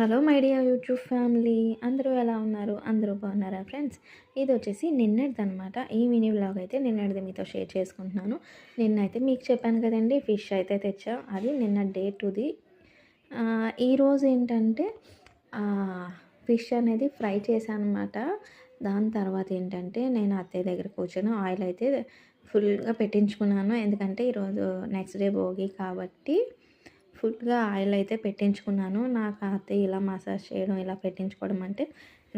Hello my dear YouTube family. అందరూ ఎలా ఉన్నారు? అందరూ బాగున్నారా ఫ్రెండ్స్? ఇది వచ్చేసి నిన్నటిది అనమాట ఈ మినీ వ్లాగ్ అయితే నిన్నటిది మీతో షేర్ చేసుకుంటున్నాను. నిన్నైతే మీకు చెప్పాను కదండి ఫిష్ అయితే తెచ్చా. అది నిన్న డే టుది ఈరోజు ఏంటంటే ఫిష్ అనేది ఫ్రై చేశాను అనమాట దాని తర్వాత ఏంటంటే నేను అత్తయ్య దగ్గర కూర్చొని ఆయిల్ అయితే ఫుల్గా పెట్టించుకున్నాను. ఎందుకంటే ఈరోజు నెక్స్ట్ డే భోగి కాబట్టి ఫుల్గా ఆయిల్ అయితే పెట్టించుకున్నాను. నాకు అత్తయ్య ఇలా మసాజ్ చేయడం ఇలా పెట్టించుకోవడం అంటే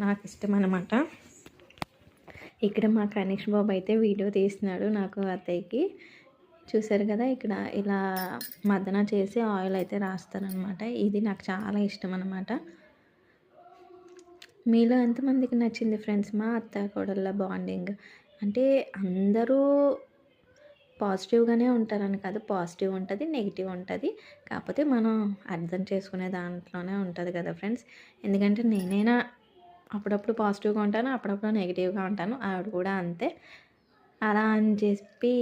నాకు ఇష్టం అనమాట ఇక్కడ మా కనీష్ బాబు అయితే వీడియో తీస్తున్నాడు నాకు అత్తయ్యకి. చూసారు కదా ఇక్కడ ఇలా మదన చేసి ఆయిల్ అయితే రాస్తారనమాట ఇది నాకు చాలా ఇష్టం అనమాట మీలో ఎంతమందికి నచ్చింది ఫ్రెండ్స్? మా అత్త కోడళ్ళ బాండింగ్. అంటే అందరూ పాజిటివ్గానే ఉంటారని కాదు. పాజిటివ్ ఉంటుంది నెగిటివ్ ఉంటుంది. కాకపోతే మనం అర్థం చేసుకునే దాంట్లోనే ఉంటుంది కదా ఫ్రెండ్స్. ఎందుకంటే నేనైనా అప్పుడప్పుడు పాజిటివ్గా ఉంటాను అప్పుడప్పుడు నెగిటివ్గా ఉంటాను. ఆవిడ కూడా అంతే. అలా అని చెప్పి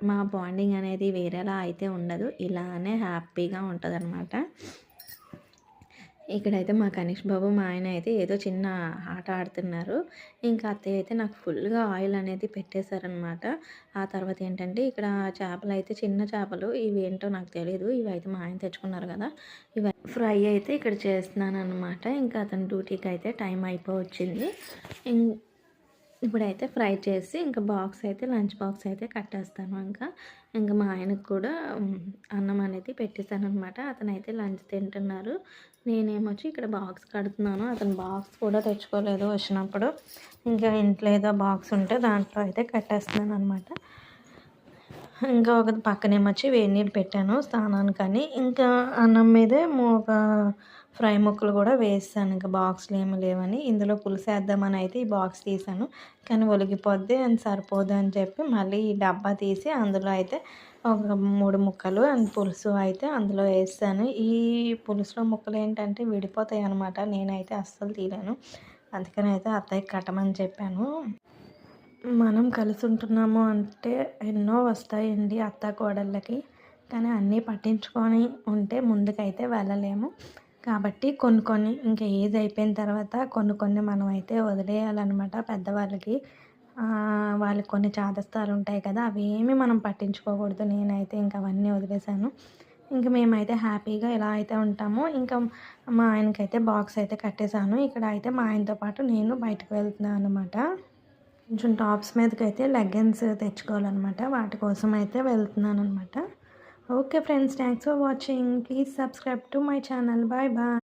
మా బాండింగ్ అనేది వేరేలా అయితే ఉండదు. ఇలానే హ్యాపీగా ఉంటుంది అనమాట ఇక్కడైతే మా కనీష్ బాబు మా ఆయన అయితే ఏదో చిన్న ఆట ఆడుతున్నారు. ఇంకా అత్తయ్య అయితే నాకు ఫుల్గా ఆయిల్ అనేది పెట్టేశారనమాట ఆ తర్వాత ఏంటంటే ఇక్కడ చేపలు అయితే చిన్న చేపలు ఇవి ఏంటో నాకు తెలియదు ఇవి అయితే మా ఆయన తెచ్చుకున్నారు కదా. ఇవి ఫ్రై అయితే ఇక్కడ చేస్తున్నాను అనమాట ఇంకా అతని డ్యూటీకి అయితే టైం అయిపోవచ్చింది. ఇప్పుడైతే ఫ్రై చేసి ఇంకా బాక్స్ అయితే లంచ్ బాక్స్ అయితే కట్టేస్తాను ఇంకా. ఇంకా మా ఆయనకు కూడా అన్నం అనేది పెట్టేశాను అనమాట అతను అయితే లంచ్ తింటున్నారు. నేనేమొచ్చి ఇక్కడ బాక్స్ కడుతున్నాను. అతను బాక్స్ కూడా తెచ్చుకోలేదు వచ్చినప్పుడు. ఇంకా ఇంట్లో ఏదో బాక్స్ ఉంటే దాంట్లో అయితే కట్టేస్తున్నాను అనమాట ఇంకా ఒక పక్కనేమొచ్చి వేడి నీళ్ళు పెట్టాను స్నానానికని. ఇంకా అన్నం మీదే ఒక ఫ్రై ముక్కలు కూడా వేసాను ఇంకా బాక్స్లు ఏమి లేవని ఇందులో పులుసు వేద్దామని అయితే ఈ బాక్స్ తీసాను. కానీ ఒలిగిపోద్ది అని సరిపోదు అని చెప్పి మళ్ళీ ఈ డబ్బా తీసి అందులో అయితే ఒక మూడు ముక్కలు అండ్ పులుసు అయితే అందులో వేస్తాను. ఈ పులుసులో ముక్కలు ఏంటంటే విడిపోతాయి అనమాట నేనైతే అస్సలు తీయలేను. అందుకని అయితే అత్తయ్య కట్టమని చెప్పాను. మనం కలిసి ఉంటున్నాము అంటే ఎన్నో వస్తాయండి అత్త కోడళ్ళకి. కానీ అన్నీ పట్టించుకొని ఉంటే ముందుకైతే వెళ్ళలేము. కాబట్టి కొన్ని కొన్ని ఇంకా ఏజ్ అయిపోయిన తర్వాత కొన్ని కొన్ని మనం అయితే వదిలేయాలన్నమాట పెద్దవాళ్ళకి. వాళ్ళకి కొన్ని చాదస్తాలు ఉంటాయి కదా అవి ఏమి మనం పట్టించుకోకూడదు. నేనైతే ఇంకా అవన్నీ వదిలేశాను. ఇంకా మేమైతే హ్యాపీగా ఎలా అయితే ఉంటామో. ఇంకా మా ఆయనకైతే బాక్స్ అయితే కట్టేశాను. ఇక్కడ అయితే మా ఆయనతో పాటు నేను బయటకు వెళ్తున్నాను అనమాట కొంచెం టాప్స్ మీదకి అయితే లెగ్గిన్స్ తెచ్చుకోవాలన్నమాట. వాటి కోసం అయితే వెళ్తున్నాను అనమాట okay friends thanks for watching please subscribe to my channel bye bye